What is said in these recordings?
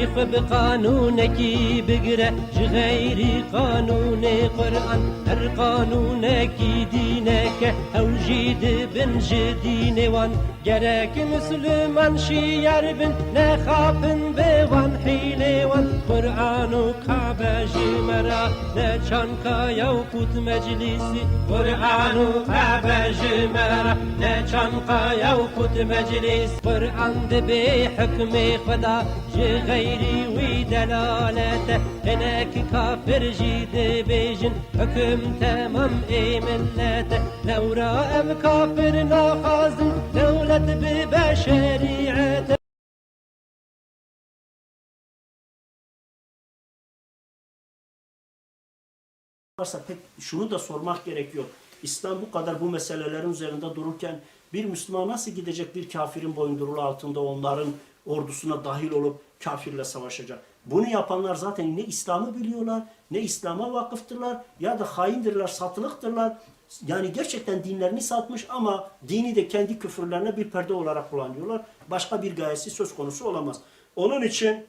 تشریف بقانون کی بگره جغیری قانون قرآن هر قانون کی أو که اوجید بن جدین وان. گرک مسلمان شیار بن نخابن به وان حیله وان. قرآن و کعبه جمرا نچان کایا و مجلسي مجلسی قرآن و کعبه جمرا نچان کایا و پوت مجلس. قرآن دبی حکم خدا جغیر delili wî delalete hinek kafir jî dibêjin hukm temam ê millete lewra em kafir naxwazin dewlet bibe şerîete varsa pek şunu da sormak gerekiyor. İslam bu kadar bu meselelerin üzerinde dururken bir Müslüman nasıl gidecek bir kafirin boyundurulu altında onların ordusuna dahil olup kafirle savaşacak? Bunu yapanlar zaten ne İslam'ı biliyorlar, ne İslam'a vakıftırlar ya da haindirler, satılıktırlar. Yani gerçekten dinlerini satmış ama dini de kendi küfürlerine bir perde olarak kullanıyorlar. Başka bir gayesi söz konusu olamaz. Onun için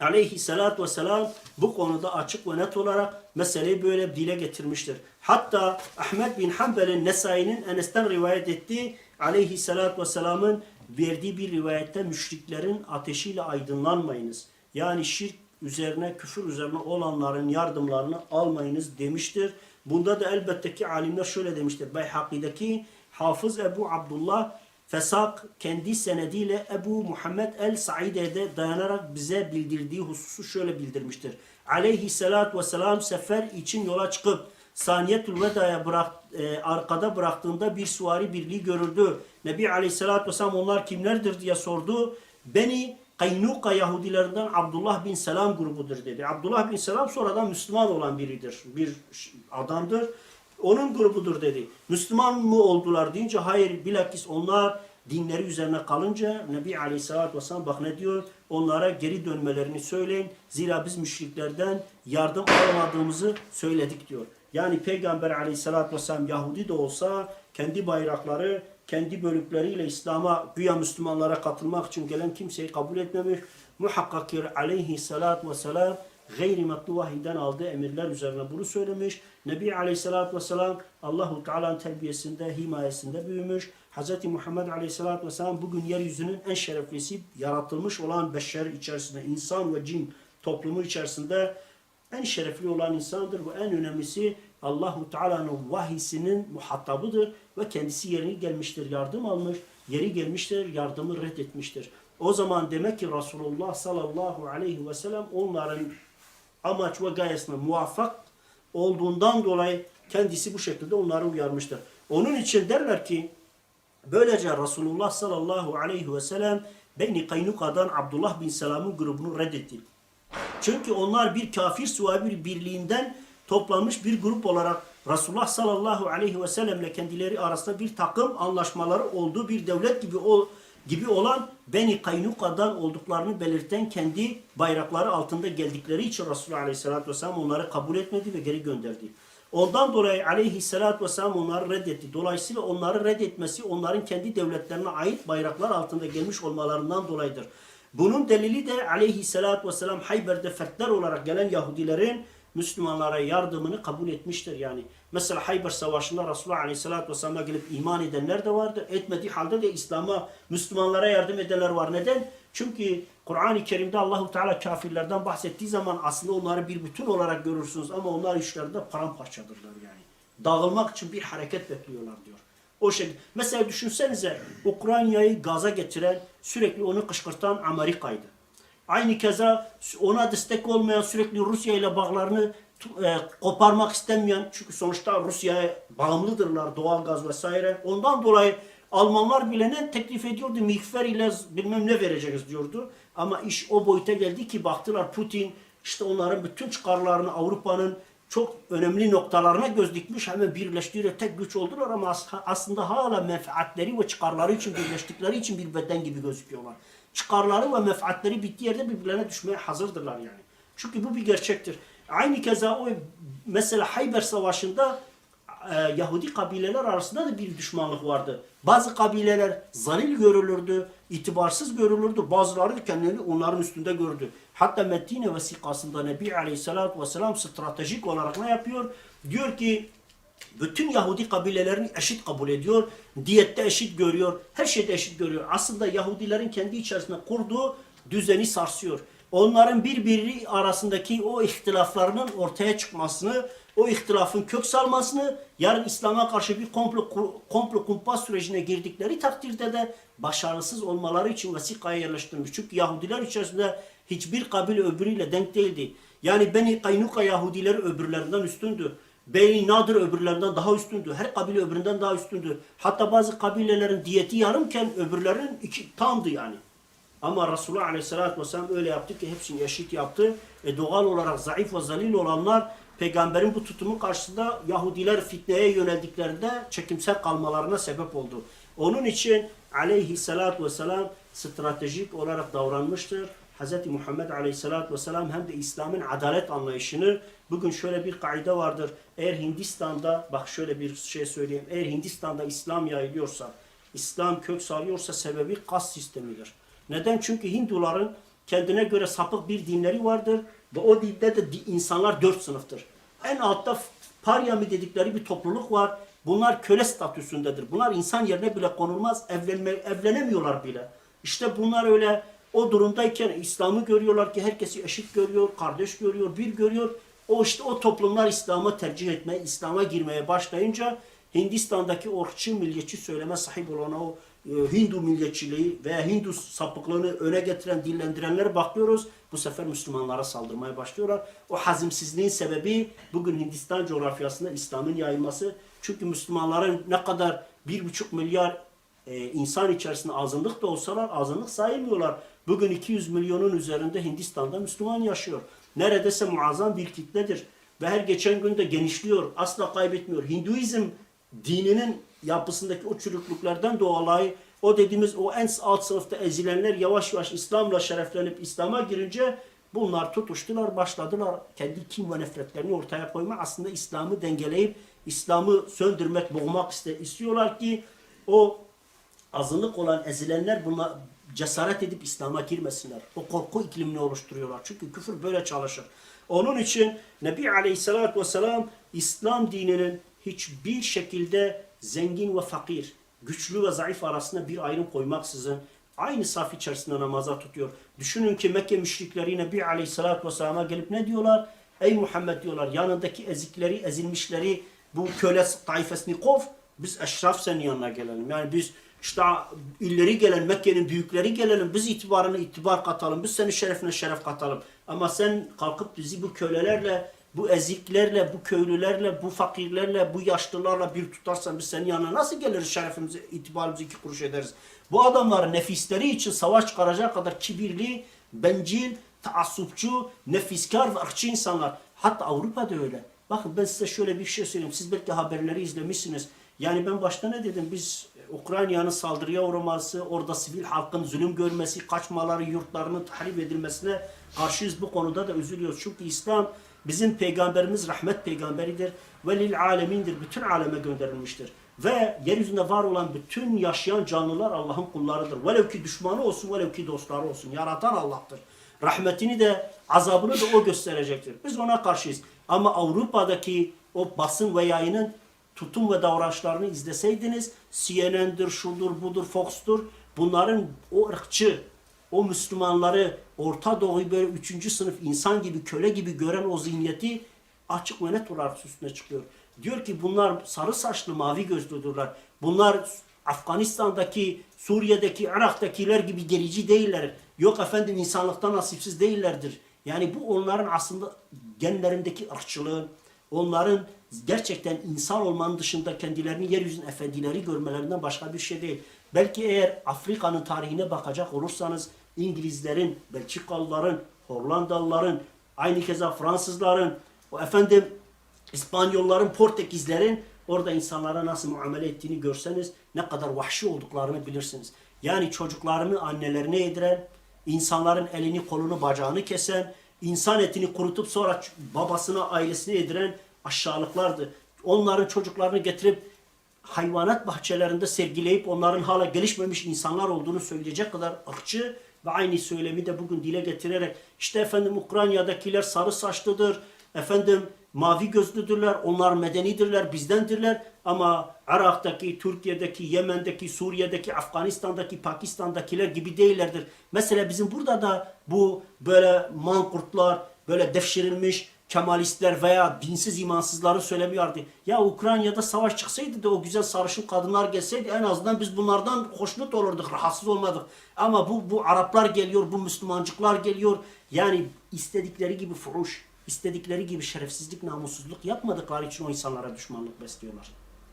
aleyhissalatü vesselam bu konuda açık ve net olarak meseleyi böyle dile getirmiştir. Hatta Ahmet bin Hanbel'in Nesai'nin Enes'ten rivayet ettiği aleyhissalatü vesselamın verdiği bir rivayette müşriklerin ateşiyle aydınlanmayınız. Yani şirk üzerine, küfür üzerine olanların yardımlarını almayınız demiştir. Bunda da elbette ki alimler şöyle demiştir. Beyhaki'deki Hafız Ebu Abdullah Fesak kendi senediyle Ebu Muhammed el-Saide'de dayanarak bize bildirdiği hususu şöyle bildirmiştir. Aleyhissalatü vesselam sefer için yola çıkıp Saniyetül Veda'ya bırak, e, arkada bıraktığında bir suvari birliği görüldü. Nebi Aleyhisselatü Vesselam onlar kimlerdir diye sordu. Beni Kaynuka Yahudilerinden Abdullah bin Selam grubudur dedi. Abdullah bin Selam sonradan Müslüman olan biridir. Bir adamdır. Onun grubudur dedi. Müslüman mı oldular deyince hayır bilakis onlar dinleri üzerine kalınca Nebi Aleyhisselatü Vesselam bak ne diyor? Onlara geri dönmelerini söyleyin. Zira biz müşriklerden yardım alamadığımızı söyledik diyor. Yani Peygamber Aleyhisselatü Vesselam Yahudi de olsa kendi bayrakları, kendi bölükleriyle İslam'a güya Müslümanlara katılmak için gelen kimseyi kabul etmemiş. Muhakkak ki Aleyhisselatü Vesselam gayri matlu vahiden aldığı emirler üzerine bunu söylemiş. Nebi Aleyhisselatü Vesselam Allahu Teala'nın terbiyesinde, himayesinde büyümüş. Hz. Muhammed Aleyhisselatü Vesselam bugün yeryüzünün en şereflisi yaratılmış olan beşer içerisinde, insan ve cin toplumu içerisinde en şerefli olan insandır ve en önemlisi Allahu Teala'nın vahisinin muhatabıdır ve kendisi yerine gelmiştir, yardım almış, yeri gelmiştir, yardımı reddetmiştir. O zaman demek ki Resulullah sallallahu aleyhi ve sellem onların amaç ve gayesine muvaffak olduğundan dolayı kendisi bu şekilde onları uyarmıştır. Onun için derler ki böylece Resulullah sallallahu aleyhi ve sellem Beni Kaynuka'dan Abdullah bin Selam'ın grubunu reddetti. Çünkü onlar bir kafir suabi birliğinden toplanmış bir grup olarak Resulullah sallallahu aleyhi ve sellemle kendileri arasında bir takım anlaşmaları olduğu bir devlet gibi ol, gibi olan Beni Kaynuka'dan olduklarını belirten kendi bayrakları altında geldikleri için Resulullah aleyhissalatü vesselam onları kabul etmedi ve geri gönderdi. Ondan dolayı aleyhissalatü vesselam onları reddetti. Dolayısıyla onları reddetmesi onların kendi devletlerine ait bayraklar altında gelmiş olmalarından dolayıdır. Bunun delili de aleyhissalatü vesselam Hayber'de fertler olarak gelen Yahudilerin Müslümanlara yardımını kabul etmiştir yani. Mesela Hayber Savaşı'nda Resulullah Aleyhisselatü Vesselam'a gelip iman edenler de vardı. Etmediği halde de İslam'a, Müslümanlara yardım edenler var. Neden? Çünkü Kur'an-ı Kerim'de Allahu Teala kafirlerden bahsettiği zaman aslında onları bir bütün olarak görürsünüz ama onlar işlerinde paramparçadırlar yani. Dağılmak için bir hareket bekliyorlar diyor. O şekilde. Mesela düşünsenize Ukrayna'yı gaza getiren, sürekli onu kışkırtan Amerika'ydı. Aynı keza ona destek olmayan sürekli Rusya ile bağlarını e, koparmak istemeyen çünkü sonuçta Rusya'ya bağımlıdırlar doğal gaz vesaire. Ondan dolayı Almanlar bile ne teklif ediyordu? Mikfer ile bilmem ne vereceğiz diyordu. Ama iş o boyuta geldi ki baktılar Putin işte onların bütün çıkarlarını Avrupa'nın çok önemli noktalarına göz dikmiş hemen birleştiğiyle tek güç oldular ama aslında hala menfaatleri ve çıkarları için birleştikleri için bir beden gibi gözüküyorlar çıkarları ve menfaatleri bittiği yerde birbirlerine düşmeye hazırdırlar yani. Çünkü bu bir gerçektir. Aynı keza o mesela Hayber Savaşı'nda e, Yahudi kabileler arasında da bir düşmanlık vardı. Bazı kabileler zalil görülürdü, itibarsız görülürdü. Bazıları da kendilerini onların üstünde gördü. Hatta Medine vesikasında Nebi Aleyhisselatü Vesselam stratejik olarak ne yapıyor? Diyor ki bütün Yahudi kabilelerini eşit kabul ediyor. Diyette eşit görüyor. Her şeyde eşit görüyor. Aslında Yahudilerin kendi içerisinde kurduğu düzeni sarsıyor. Onların birbiri arasındaki o ihtilaflarının ortaya çıkmasını, o ihtilafın kök salmasını, yarın İslam'a karşı bir komplo, komplo kumpas sürecine girdikleri takdirde de başarısız olmaları için vesikaya yerleştirilmiş. Çünkü Yahudiler içerisinde hiçbir kabile öbürüyle denk değildi. Yani Beni Kaynuka Yahudileri öbürlerinden üstündü. Beni Nadir öbürlerinden daha üstündü. Her kabile öbüründen daha üstündü. Hatta bazı kabilelerin diyeti yarımken öbürlerinin iki tamdı yani. Ama Resulullah Aleyhisselatü Vesselam öyle yaptı ki hepsini eşit yaptı. E doğal olarak zayıf ve zalil olanlar peygamberin bu tutumu karşısında Yahudiler fitneye yöneldiklerinde çekimsel kalmalarına sebep oldu. Onun için Aleyhisselatü Vesselam stratejik olarak davranmıştır. Hz. Muhammed Aleyhisselatü Vesselam hem de İslam'ın adalet anlayışını bugün şöyle bir kaide vardır. Eğer Hindistan'da bak şöyle bir şey söyleyeyim. Eğer Hindistan'da İslam yayılıyorsa, İslam kök salıyorsa sebebi kas sistemidir. Neden? Çünkü Hinduların kendine göre sapık bir dinleri vardır ve o dinde de insanlar dört sınıftır. En altta paryami dedikleri bir topluluk var. Bunlar köle statüsündedir. Bunlar insan yerine bile konulmaz. Evlenme, evlenemiyorlar bile. İşte bunlar öyle o durumdayken İslam'ı görüyorlar ki herkesi eşit görüyor, kardeş görüyor, bir görüyor. O işte o toplumlar İslam'a tercih etmeye, İslam'a girmeye başlayınca Hindistan'daki ırkçı milliyetçi söyleme sahip olan o Hindu milliyetçiliği veya Hindu sapıklığını öne getiren, dillendirenlere bakıyoruz. Bu sefer Müslümanlara saldırmaya başlıyorlar. O hazimsizliğin sebebi bugün Hindistan coğrafyasında İslam'ın yayılması. Çünkü Müslümanların ne kadar bir buçuk milyar e, insan içerisinde azınlık da olsalar azınlık sayılmıyorlar. Bugün 200 milyonun üzerinde Hindistan'da Müslüman yaşıyor. Neredeyse muazzam bir kitledir. Ve her geçen gün de genişliyor. Asla kaybetmiyor. Hinduizm dininin yapısındaki o çürüklüklerden dolayı o dediğimiz o en alt sınıfta ezilenler yavaş yavaş İslam'la şereflenip İslam'a girince bunlar tutuştular, başladılar kendi kim ve nefretlerini ortaya koyma. Aslında İslam'ı dengeleyip İslam'ı söndürmek, boğmak istiyorlar ki o azınlık olan ezilenler buna cesaret edip İslam'a girmesinler. O korku iklimini oluşturuyorlar. Çünkü küfür böyle çalışır. Onun için Nebi Aleyhisselatü Vesselam İslam dininin hiçbir şekilde zengin ve fakir, güçlü ve zayıf arasında bir ayrım koymaksızın aynı saf içerisinde namaza tutuyor. Düşünün ki Mekke müşrikleri Nebi Aleyhisselatü Vesselam'a gelip ne diyorlar? Ey Muhammed diyorlar yanındaki ezikleri, ezilmişleri bu köle taifesini kov. Biz eşraf senin yanına gelelim. Yani biz işte illeri gelen Mekke'nin büyükleri gelelim. Biz itibarını itibar katalım. Biz senin şerefine şeref katalım. Ama sen kalkıp bizi bu kölelerle, bu eziklerle, bu köylülerle, bu fakirlerle, bu yaşlılarla bir tutarsan biz senin yanına nasıl geliriz şerefimizi, itibarımızı iki kuruş ederiz. Bu adamların nefisleri için savaş çıkaracak kadar kibirli, bencil, taassupçu, nefiskar ve ırkçı insanlar. Hatta Avrupa'da öyle. Bakın ben size şöyle bir şey söyleyeyim. Siz belki haberleri izlemişsiniz. Yani ben başta ne dedim? Biz Ukrayna'nın saldırıya uğraması, orada sivil halkın zulüm görmesi, kaçmaları, yurtlarının tahrip edilmesine karşıyız. Bu konuda da üzülüyoruz. Çünkü İslam bizim peygamberimiz rahmet peygamberidir. Ve lil alemindir. Bütün aleme gönderilmiştir. Ve yeryüzünde var olan bütün yaşayan canlılar Allah'ın kullarıdır. Velev ki düşmanı olsun, velev ki dostları olsun. Yaratan Allah'tır. Rahmetini de, azabını da o gösterecektir. Biz ona karşıyız. Ama Avrupa'daki o basın ve yayının tutum ve davranışlarını izleseydiniz CNN'dir, şudur, budur, Fox'tur. Bunların o ırkçı, o Müslümanları Orta Doğu'yu böyle üçüncü sınıf insan gibi, köle gibi gören o zihniyeti açık ve net olarak üstüne çıkıyor. Diyor ki bunlar sarı saçlı, mavi gözlüdürler. Bunlar Afganistan'daki, Suriye'deki, Irak'takiler gibi gerici değiller. Yok efendim insanlıktan nasipsiz değillerdir. Yani bu onların aslında genlerindeki ırkçılığın, onların gerçekten insan olmanın dışında kendilerini yeryüzünün efendileri görmelerinden başka bir şey değil. Belki eğer Afrika'nın tarihine bakacak olursanız İngilizlerin, Belçikalıların, Hollandalıların, aynı keza Fransızların, o efendim İspanyolların, Portekizlerin orada insanlara nasıl muamele ettiğini görseniz ne kadar vahşi olduklarını bilirsiniz. Yani çocuklarını annelerine yediren, insanların elini kolunu bacağını kesen, insan etini kurutup sonra babasına ailesine yediren aşağılıklardı. Onların çocuklarını getirip hayvanat bahçelerinde sergileyip onların hala gelişmemiş insanlar olduğunu söyleyecek kadar ırkçı ve aynı söylemi de bugün dile getirerek işte efendim Ukrayna'dakiler sarı saçlıdır, efendim mavi gözlüdürler, onlar medenidirler, bizdendirler ama Irak'taki, Türkiye'deki, Yemen'deki, Suriye'deki, Afganistan'daki, Pakistan'dakiler gibi değillerdir. Mesela bizim burada da bu böyle mankurtlar, böyle devşirilmiş Kemalistler veya dinsiz imansızları söylemiyordu. Ya Ukrayna'da savaş çıksaydı da o güzel sarışın kadınlar gelseydi en azından biz bunlardan hoşnut olurduk, rahatsız olmadık. Ama bu, bu Araplar geliyor, bu Müslümancıklar geliyor. Yani istedikleri gibi furuş, istedikleri gibi şerefsizlik, namussuzluk yapmadıkları için o insanlara düşmanlık besliyorlar.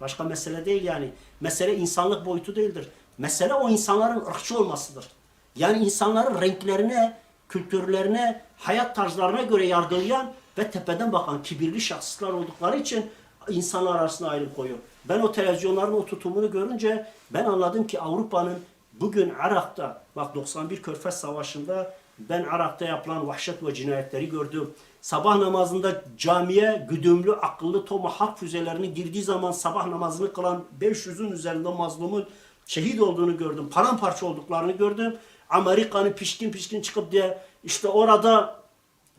Başka mesele değil yani. Mesele insanlık boyutu değildir. Mesele o insanların ırkçı olmasıdır. Yani insanların renklerine, kültürlerine, hayat tarzlarına göre yargılayan ve tepeden bakan kibirli şahslar oldukları için insanlar arasında ayrım koyuyor. Ben o televizyonların o tutumunu görünce ben anladım ki Avrupa'nın bugün Irak'ta, bak 91 Körfez Savaşı'nda ben Irak'ta yapılan vahşet ve cinayetleri gördüm. Sabah namazında camiye güdümlü akıllı tomahawk füzelerini girdiği zaman sabah namazını kılan 500'ün üzerinde mazlumun şehit olduğunu gördüm. Paramparça olduklarını gördüm. Amerika'nın pişkin pişkin çıkıp diye işte orada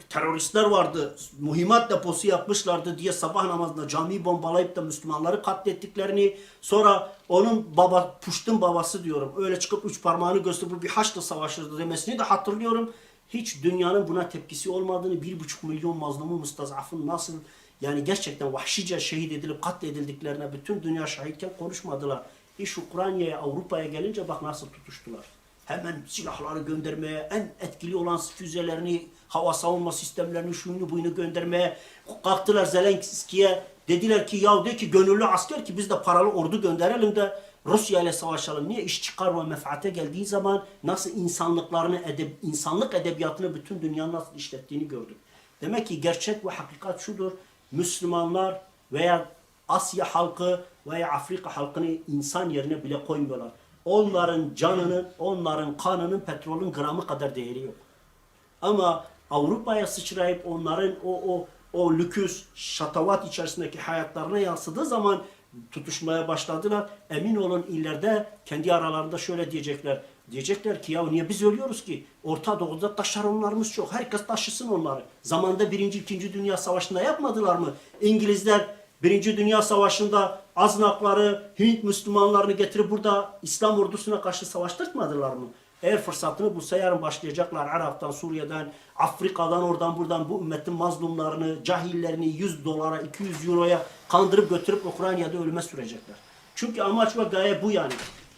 teröristler vardı. Mühimmat deposu yapmışlardı diye sabah namazında camiyi bombalayıp da Müslümanları katlettiklerini sonra onun baba Puşt'un babası diyorum. Öyle çıkıp üç parmağını gösterip bir Haçlı savaşıdır demesini de hatırlıyorum. Hiç dünyanın buna tepkisi olmadığını, bir buçuk milyon mazlumu mustazafın nasıl yani gerçekten vahşice şehit edilip katledildiklerine bütün dünya şahitken konuşmadılar. İş Ukrayna'ya, Avrupa'ya gelince bak nasıl tutuştular hemen silahları göndermeye, en etkili olan füzelerini, hava savunma sistemlerini, şunu buyunu göndermeye kalktılar Zelenski'ye. Dediler ki ya de ki gönüllü asker ki biz de paralı ordu gönderelim de Rusya ile savaşalım. Niye iş çıkar ve menfaate geldiği zaman nasıl insanlıklarını, edeb insanlık edebiyatını bütün dünya nasıl işlettiğini gördük. Demek ki gerçek ve hakikat şudur. Müslümanlar veya Asya halkı veya Afrika halkını insan yerine bile koymuyorlar. Onların canının, onların kanının petrolün gramı kadar değeri yok. Ama Avrupa'ya sıçrayıp onların o o o lüküs, şatavat içerisindeki hayatlarına yansıdığı zaman tutuşmaya başladılar. Emin olun ileride kendi aralarında şöyle diyecekler. Diyecekler ki ya niye biz ölüyoruz ki? Orta Doğu'da taşeronlarımız çok. Herkes taşısın onları. Zamanda Birinci, İkinci Dünya Savaşı'nda yapmadılar mı? İngilizler Birinci Dünya Savaşı'nda Aznakları, Hint Müslümanlarını getirip burada İslam ordusuna karşı savaştırmadılar mı? Eğer fırsatını bulsa yarın başlayacaklar Irak'tan, Suriye'den, Afrika'dan, oradan buradan bu ümmetin mazlumlarını, cahillerini 100 dolara, 200 euroya kandırıp götürüp Ukrayna'da ölüme sürecekler. Çünkü amaç ve gaye bu yani.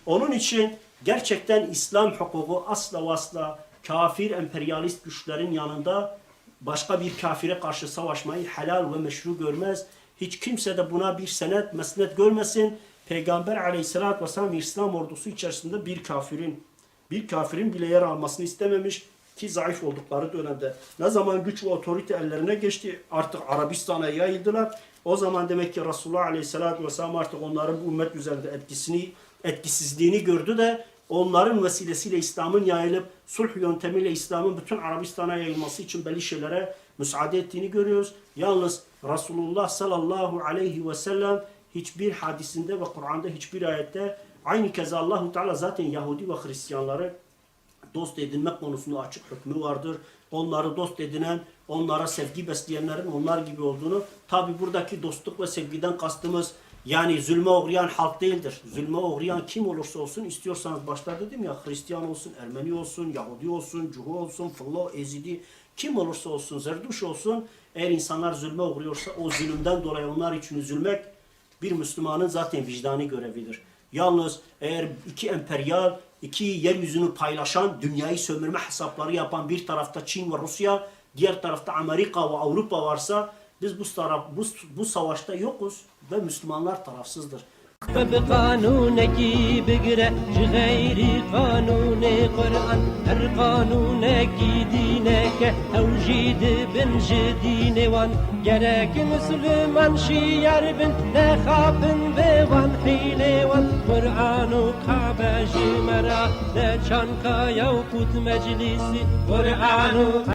Onun için gerçekten İslam hukuku asla asla kafir emperyalist güçlerin yanında başka bir kafire karşı savaşmayı helal ve meşru görmez. Hiç kimse de buna bir senet, mesnet görmesin. Peygamber aleyhissalatü vesselam İslam ordusu içerisinde bir kafirin bir kafirin bile yer almasını istememiş ki zayıf oldukları dönemde. Ne zaman güç ve otorite ellerine geçti artık Arabistan'a yayıldılar. O zaman demek ki Resulullah Aleyhisselatü Vesselam artık onların bu ümmet üzerinde etkisini, etkisizliğini gördü de onların vesilesiyle İslam'ın yayılıp sulh yöntemiyle İslam'ın bütün Arabistan'a yayılması için belli şeylere müsaade ettiğini görüyoruz. Yalnız Resulullah sallallahu aleyhi ve sellem hiçbir hadisinde ve Kur'an'da hiçbir ayette aynı keza Allahu Teala zaten Yahudi ve Hristiyanları dost edinmek konusunda açık hükmü vardır. Onları dost edinen, onlara sevgi besleyenlerin onlar gibi olduğunu tabi buradaki dostluk ve sevgiden kastımız yani zulme uğrayan halk değildir. Zulme uğrayan kim olursa olsun istiyorsanız başta dedim ya Hristiyan olsun, Ermeni olsun, Yahudi olsun, Cuhu olsun, Fıllo, Ezidi kim olursa olsun, Zerduş olsun eğer insanlar zulme uğruyorsa o zulümden dolayı onlar için üzülmek bir Müslümanın zaten vicdani görevidir. Yalnız eğer iki emperyal, iki yeryüzünü paylaşan, dünyayı sömürme hesapları yapan bir tarafta Çin ve Rusya, diğer tarafta Amerika ve Avrupa varsa biz bu, taraf, bu, bu savaşta yokuz ve Müslümanlar tarafsızdır. بقانونکی بقرا چه غیری قانون قرآن هر قانونکی دینه أو جيد بن جدين وان. گرک مسلمان شي بن نخابن بوان حيل وان قرآن و جمرا ده چانکا یو مجلسي قرآن و